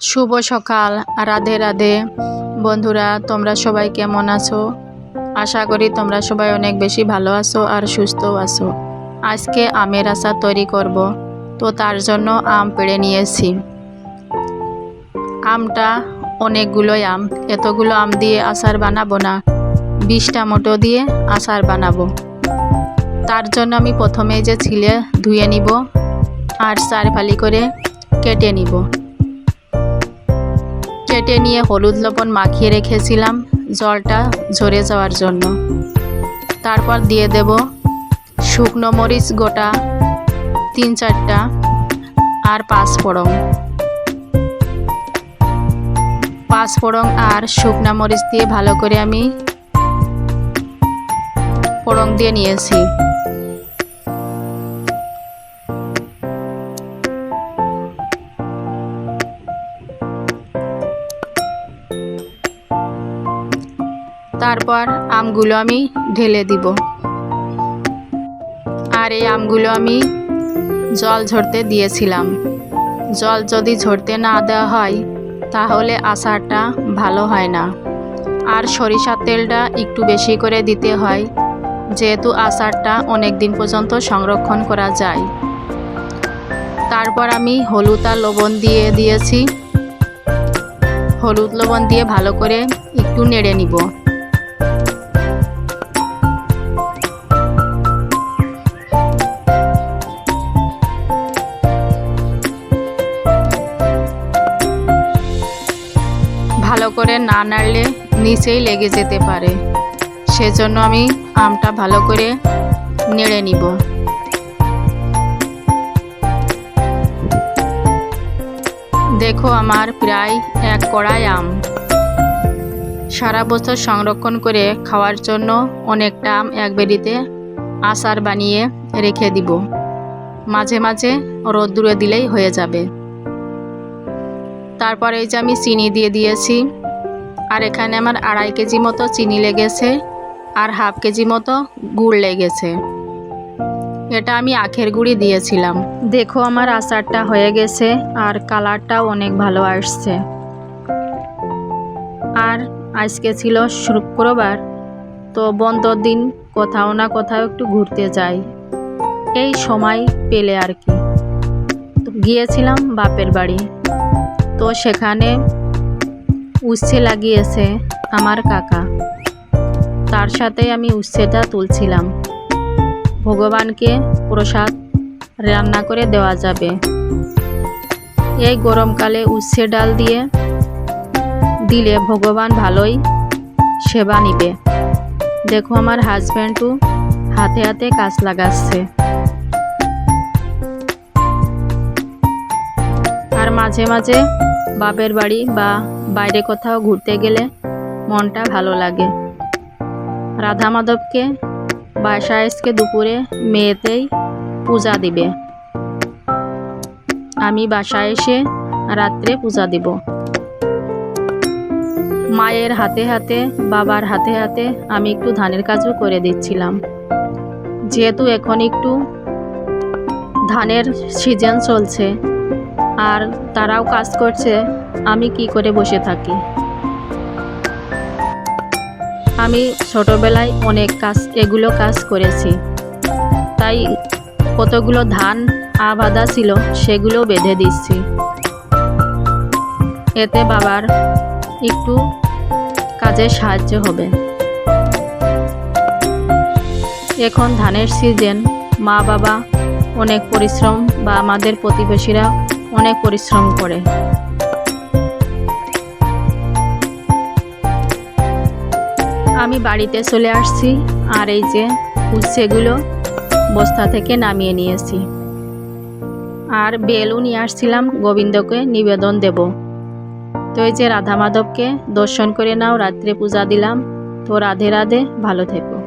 শুভ সকাল। রাধে রাধে। বন্ধুরা, তোমরা সবাই কেমন আছো? আশা করি তোমরা সবাই অনেক বেশি ভালো আছো আর সুস্থ আছো। আজকে আমের আচার তৈরি করব। তো তার জন্য আম পেড়ে নিয়েছি। আমটা অনেকগুলোই আম। এতগুলো আম দিয়ে আচার বানাবো না। বিশটা মোটো দিয়ে আচার বানাবো। তার জন্য আমি প্রথমে যে ছিলে ধুয়ে নিব আর চার ফালি করে কেটে নিব। কেটে নিয়ে হলুদ লবণ মাখিয়ে রেখেছিলাম জলটা ঝরে যাওয়ার জন্য। তারপর দিয়ে দেব শুকনো মরিচ গোটা তিন চারটা আর পাঁচ ফোড়ন। পাঁচ ফোড়ন আর শুকনা মরিচ দিয়ে ভালো করে আমি ফোড়ন দিয়ে নিয়েছি। তারপর আমগুলো আমি ঢেলে দিব। আর এই আমগুলো আমি জল ঝরতে দিয়েছিলাম। জল যদি ঝরতে না দেওয়া হয়, তাহলে আচারটা ভালো হয় না। আর সরিষার তেলটা একটু বেশি করে দিতে হয়, যেহেতু আচারটা অনেক দিন পর্যন্ত সংরক্ষণ করা যায়। তারপর আমি হলুদ আর লবণ দিয়ে দিয়েছি। হলুদ লবণ দিয়ে ভালো করে একটু নেড়ে নিব। করে না নাড়লে নিচেই লেগে যেতে পারে। সেজন্য আমি আমটা ভালো করে নেড়ে নিব। দেখো আমার প্রায় এক কড়াই আম। সারা বছর সংরক্ষণ করে খাওয়ার জন্য অনেকটা আম এক বেরিতে আচার বানিয়ে রেখে দিব। মাঝে মাঝে রোদ্দুরে দিলেই হয়ে যাবে। তারপরে এই যে আমি চিনি দিয়ে দিয়েছি আর এখানে আমার আড়াই কেজি মতো চিনি লেগেছে আর হাফ কেজি মতো গুড় লেগেছে। এটা আমি আখের গুঁড়ি দিয়েছিলাম। দেখো আমার আচারটা হয়ে গেছে আর কালারটাও অনেক ভালো আসছে। আর আজকে ছিল শুক্রবার, তো বন্ধর দিন, কোথাও না কোথাও একটু ঘুরতে যাই। এই সময় পেলে আর কি। গিয়েছিলাম বাপের বাড়ি। তো সেখানে উচ্ছে লাগিয়েছে আমার কাকা। তার সাথে আমি উচ্ছেটা তুলছিলাম। ভগবানকে প্রসাদ রান্না করে দেওয়া যাবে। এই গরমকালে উচ্ছে ডাল দিয়ে দিলে ভগবান ভালোই সেবা নিবে। দেখো আমার হাজব্যান্ডও হাতে হাতে কাজ লাগাচ্ছে। আর মাঝে মাঝে বাপের বাড়ি বা বাইরে কোথাও ঘুরতে গেলে মনটা ভালো লাগে। রাধা মাধবকে বাসায় আজকে দুপুরে মেয়েতেই পূজা দিবে। আমি বাসায় এসে রাত্রে পূজা দিব। মায়ের হাতে হাতে, বাবার হাতে হাতে আমি একটু ধানের কাজও করে দিচ্ছিলাম। যেহেতু এখন একটু ধানের সিজন চলছে আর তারাও কাজ করছে, আমি কি করে বসে থাকি? আমি ছোটোবেলায় অনেক কাজ, এগুলো কাজ করেছি। তাই কতগুলো ধান, আবাদা ছিল, সেগুলো বেঁধে দিচ্ছি। এতে বাবার একটু কাজে সাহায্য হবে। এখন ধানের সিজন মা বাবা অনেক পরিশ্রম বা আমাদের প্রতিবেশীরা অনেক পরিশ্রম করে। আমি বাড়িতে চলে আসছি আর এই যে উচ্ছেগুলো বস্তা থেকে নামিয়ে নিয়েছি। আর বেলও নিয়ে আসছিলাম, গোবিন্দকে নিবেদন দেব। তো এই যে রাধা মাধবকে দর্শন করে নাও, রাত্রে পূজা দিলাম। তো রাধে রাধে, ভালো থেকো।